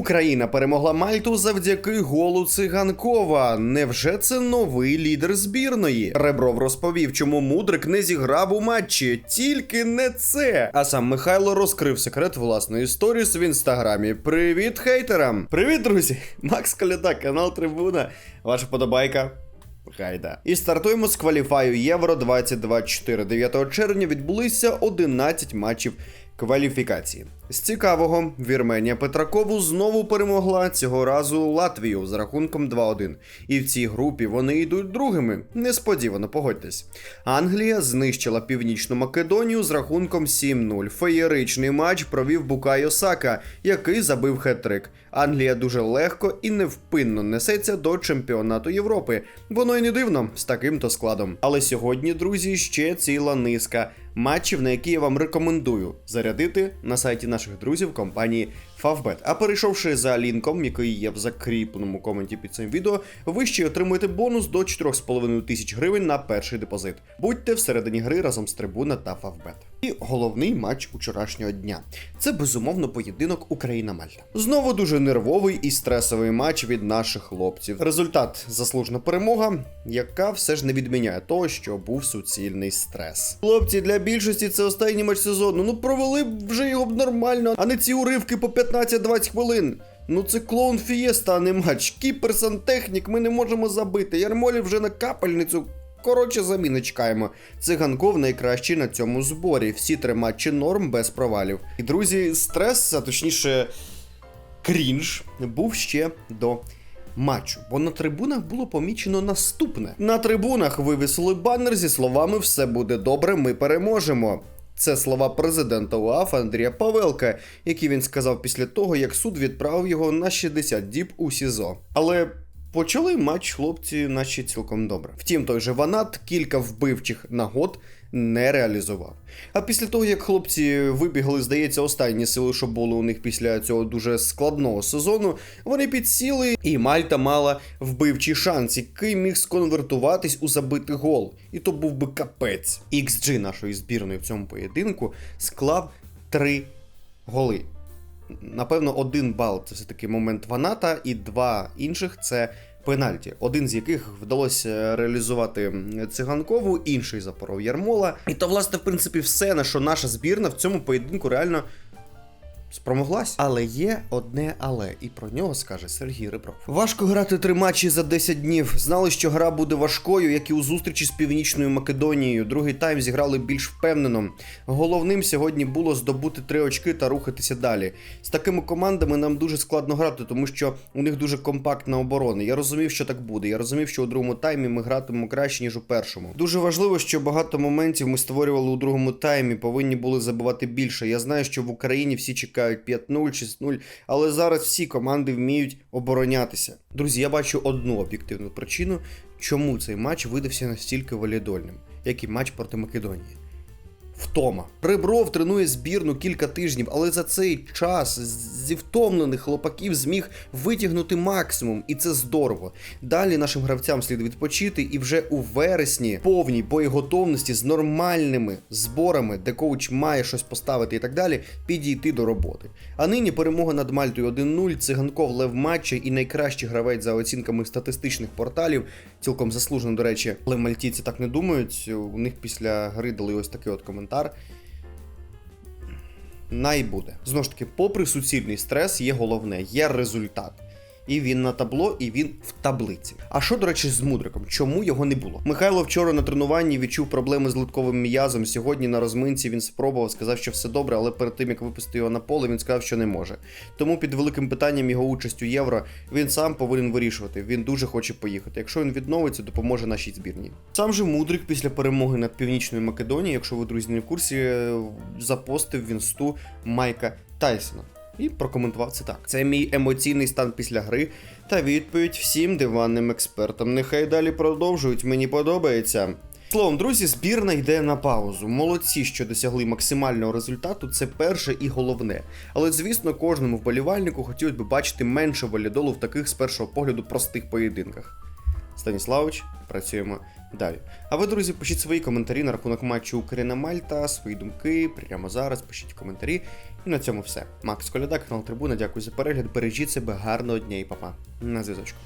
Україна перемогла Мальту завдяки голу циганкова. Невже це новий лідер збірної? Ребров розповів, чому Мудрик не зіграв у матчі. Тільки не це. А сам Михайло розкрив секрет власної сторіс в інстаграмі. Привіт хейтерам! Привіт, друзі! Макс Коляда, канал Трибуна. Ваша подобайка. Гайда. І стартуємо з кваліфаю Євро 2024. 9 червня відбулися 11 матчів кваліфікації. З цікавого, Вірменія Петракову знову перемогла цього разу Латвію з рахунком 2-1. І в цій групі вони йдуть другими. Несподівано, погодьтесь. Англія знищила Північну Македонію з рахунком 7-0. Феєричний матч провів Букайо Сака, який забив хет-трик. Англія дуже легко і невпинно несеться до чемпіонату Європи. Воно й не дивно з таким то складом. Але сьогодні, друзі, ще ціла низка матчів, на які я вам рекомендую зарядити на сайті наших друзів компанії Favbet. А перейшовши за лінком, який є в закріпленому коменті під цим відео, ви ще отримуєте бонус до 4,5 тисяч гривень на перший депозит. Будьте всередині гри разом з Трибуна та Favbet. І головний матч учорашнього дня. Це безумовно поєдинок Україна-Мальта. Знову дуже нервовий і стресовий матч від наших хлопців. Результат заслужена перемога, яка все ж не відміняє того, що був суцільний стрес. Хлопці, для більшості це останній матч сезону. Ну провели вже його б нормально, а не ці уривки по 15-20 хвилин. Ну це клоун Фієста, а не матч. Кіпер сантехнік, ми не можемо забити. Ярмолі вже на капельницю. Коротше, заміни чекаємо. Циганков найкращий на цьому зборі. Всі три матчі норм без провалів. І друзі, стрес, а точніше, крінж, був ще до матчу. Бо на трибунах було помічено наступне: на трибунах вивісили банер зі словами Все буде добре, ми переможемо. Це слова президента УАФ Андрія Павелка, які він сказав після того, як суд відправив його на 60 діб у СІЗО. Але почали матч хлопці наче цілком добре. Втім, той же Ванат кілька вбивчих нагод не реалізував. А після того, як хлопці вибігли, здається, останні сили, що були у них після цього дуже складного сезону, вони підсіли, і Мальта мала вбивчий шанс, який міг сконвертуватись у забитий гол. І то був би капець. XG нашої збірної в цьому поєдинку склав три голи. Напевно, один бал це все-таки момент Ваната, і два інших це пенальті, один з яких вдалося реалізувати циганкову, інший запоров Ярмола. І то, власне, в принципі, все, на що наша збірна в цьому поєдинку реально спромоглась. Але є одне але, і про нього скаже Сергій Ребров. Важко грати три матчі за 10 днів. Знали, що гра буде важкою, як і у зустрічі з Північною Македонією. Другий тайм зіграли більш впевнено. Головним сьогодні було здобути три очки та рухатися далі. З такими командами нам дуже складно грати, тому що у них дуже компактна оборона. Я розумів, що так буде. Я розумів, що у другому таймі ми гратимемо краще, ніж у першому. Дуже важливо, що багато моментів ми створювали у другому таймі, повинні були забивати більше. Я знаю, що в Україні всі чекають 5-0, 6-0, але зараз всі команди вміють оборонятися. Друзі, я бачу одну об'єктивну причину, чому цей матч видався настільки валідольним, як і матч проти Македонії. Втома. Ребров тренує збірну кілька тижнів, але за цей час зі втомлених хлопаків зміг витягнути максимум, і це здорово. Далі нашим гравцям слід відпочити, і вже у вересні повній боєготовності з нормальними зборами, де коуч має щось поставити і так далі, підійти до роботи. А нині перемога над Мальтою 1-0, циганков лев матча і найкращий гравець за оцінками статистичних порталів. Цілком заслужено, до речі, але мальтійці так не думають. У них після гри дали ось такий от коментар. Най буде. Знову ж таки, попри суцільний стрес, є головне, є результат. І він на табло, і він в таблиці. А що, до речі, з мудриком? Чому його не було? Михайло вчора на тренуванні відчув проблеми з литковим м'язом. Сьогодні на розминці він спробував, сказав, що все добре, але перед тим як випустити його на поле, він сказав, що не може. Тому під великим питанням його участь у євро він сам повинен вирішувати. Він дуже хоче поїхати. Якщо він відновиться, допоможе нашій збірні. Сам же мудрик після перемоги над Північною Македонією, якщо ви друзі не в курсі, запостив в інсту Майка Тайсона і прокоментував це так. Це мій емоційний стан після гри та відповідь всім диванним експертам. Нехай далі продовжують, мені подобається. Словом, друзі, збірна йде на паузу. Молодці, що досягли максимального результату, це перше і головне. Але звісно, кожному вболівальнику хотілося б бачити менше валідолу в таких з першого погляду простих поєдинках. Станіславович, працюємо далі. А ви, друзі, пишіть свої коментарі на рахунок матчу Україна Мальта, свої думки прямо зараз. Пишіть коментарі. І На цьому все. Макс Коляда, канал Трибуна. Дякую за перегляд. Бережіть себе, гарного дня і папа. На зв'язочку.